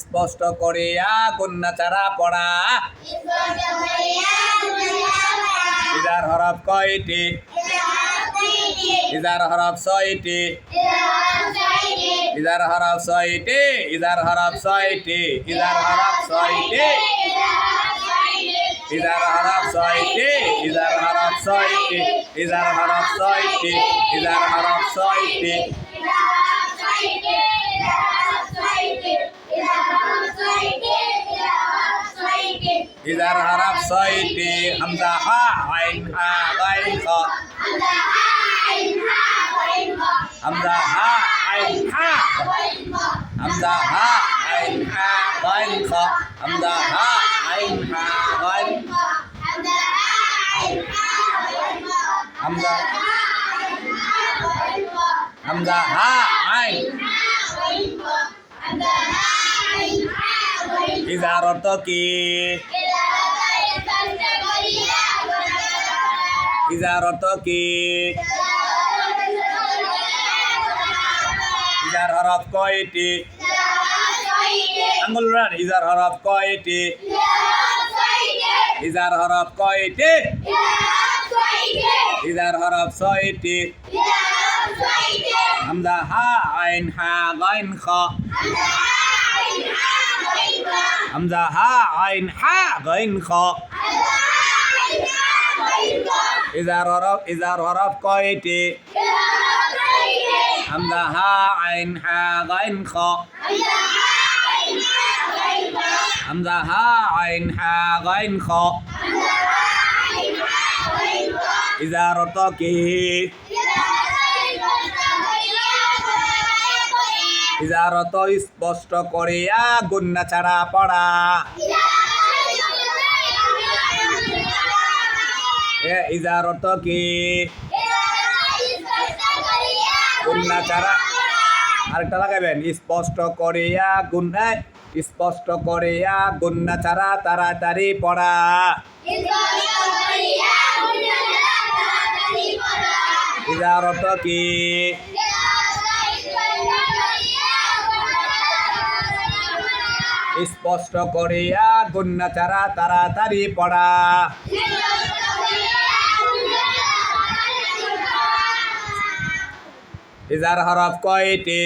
স্পষ্ট করিয়া গুন্না চারা পড়া। ইজার হরফ কয়টি? ইজার হরফ ছয়টি? ইজার হরফ ছয়টি? ইজার হরফ ছয়টি? ইজার হরফ ছয়টি? ইজার হরফ ছয়টি? ইজার হরফ ছয়টি? ইজার হরফ ছয়টি? ইজার হরফ ছয়টি? إذا انحرف صيدي همزة ها عين ها غين خا همزة ها عين ها همزة ها عين ها غين خا همزة ها عين ها غين همزة همزة ها عين إذا أردت كي ইজার অর্থ কি? ইজার হরফ কয়টি? আঙ্গুল রান ইজার হরফ কয়টি? ইজার হরফ কয়টি? ইজার হরফ ছয়টি? হামজা হা, আইন হা, গাইন খ। হামজা হা, আইন হা, গাইন খ। ইজার হরফ ইজার হরফ কয়টি? হামজা আইন, হা গাইন খ। আইন, হা গাইন খ। কি? ইজার অর্থ স্পষ্ট করিয়া গুন্না ছাড়া পড়া। ইজার অর্থ কি? আরেকটা লাগাবেন স্পষ্ট করিয়া গুন্না স্পষ্ট করিয়া গুন্না ছাড়া তাড়াতাড়ি পড়া। ইজার অর্থ কি? স্পষ্ট করিয়া গুন্না ছাড়া তাড়াতাড়ি পড়া। ইজার হরফ কয়টি?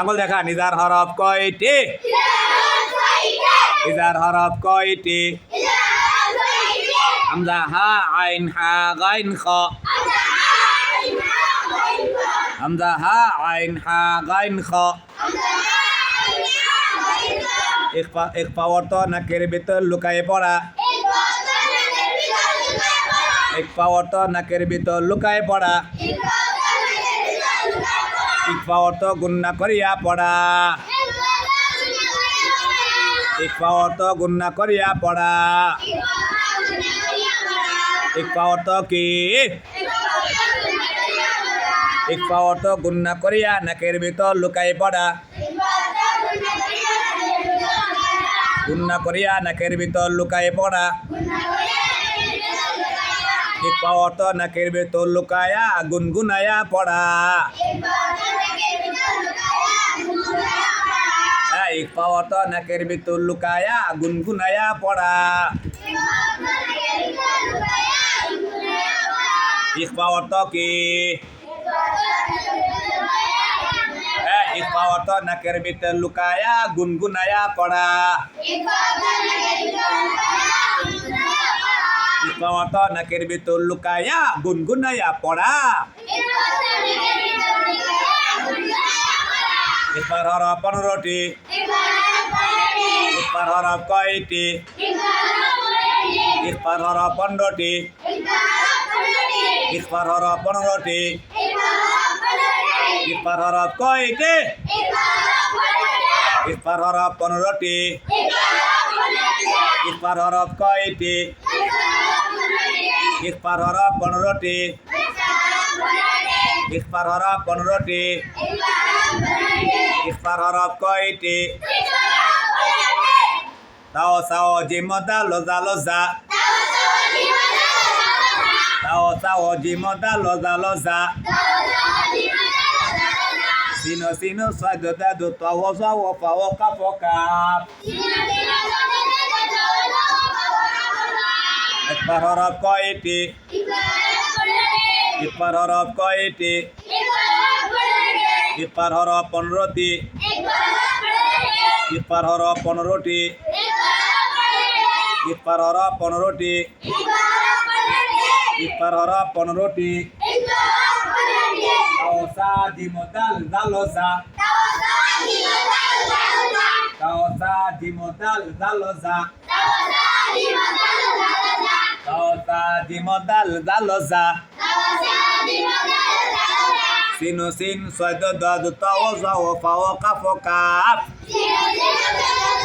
আঙুল দেখা, নিজার হরফ কয়টি? ইজার হরফ কয়টি? হামজা হা, আইন হা, গাইন খ। হামজা হা, আইন হা, গাইন খ। ইকফা ইকফা অর্থ নাকের ভিতর লুকায়ে পড়া। ইকফা অর্থ নাকের ভিতর লুকায়ে পড়া। ইকফা অর্থ গুন্না করিয়া পড়া। ইকফা অর্থ গুন্না করিয়া পড়া। ইকফা কি? ইকফা অর্থ গুন্না করিয়া নাকের ভিতর লুকায়ে পড়া। গুন্না করিয়া নাকের ভিতর লুকায়ে পড়া। ইকফা অর্থ নাকের ভিতর লুকায়া গুনগুনায়া পড়া। হ্যাঁ ইকফা অর্থ নাকের ভিতর লুকায়া গুনগুনায়া পড়া। ইকফা অর্থ কি? হ্যাঁ ইকফা অর্থ নাকের ভিতর লুকায়া গুনগুনায়া পড়া। ইকফা অর্থ নাকের ভিতর লুকায়া গুনগুনায়া পড়া। ইকফার হরফ পনেরোটি। ইকফার হরফ কয়টি? ইকফার হরফ পনেরোটি। ইকফার হরফ পনেরোটি। ইকফার হরফ কয়টি? ইকফার হরফ পনেরোটি। ইকফার হরফ কয়টি? ইকফার হরফ পনেরোটি। ইকফার হরফ পনেরোটি। ইকফার হরফ কয়টি? তাও সাও জিমদা লজা লজা তাও সাও জিমদা লজা লজা Sino sino sai do da do to wo so wo fa wo ka fo ka Sino sino sai do da do to wo so wo fa wo ka fo ka Ikbar harap ko iti Ikbar harap ko iti Ikbar harap ko iti Ikbar harap 15 টি Ikbar harap 15 টি দ দ ত ও জ ও ফা ও কা ফ কাফ সিনো সিন ছয় দ দ ত ও জ ও ফা ও কা ফ কাফ। কাওসা জিমোদাল জালোসা সিনো সিন ছয় দ দ ত ও জ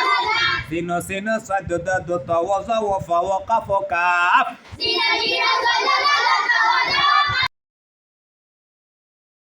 wa, fa, wa, ka, fo, kaf. Sina, sina, sa, la, la, la,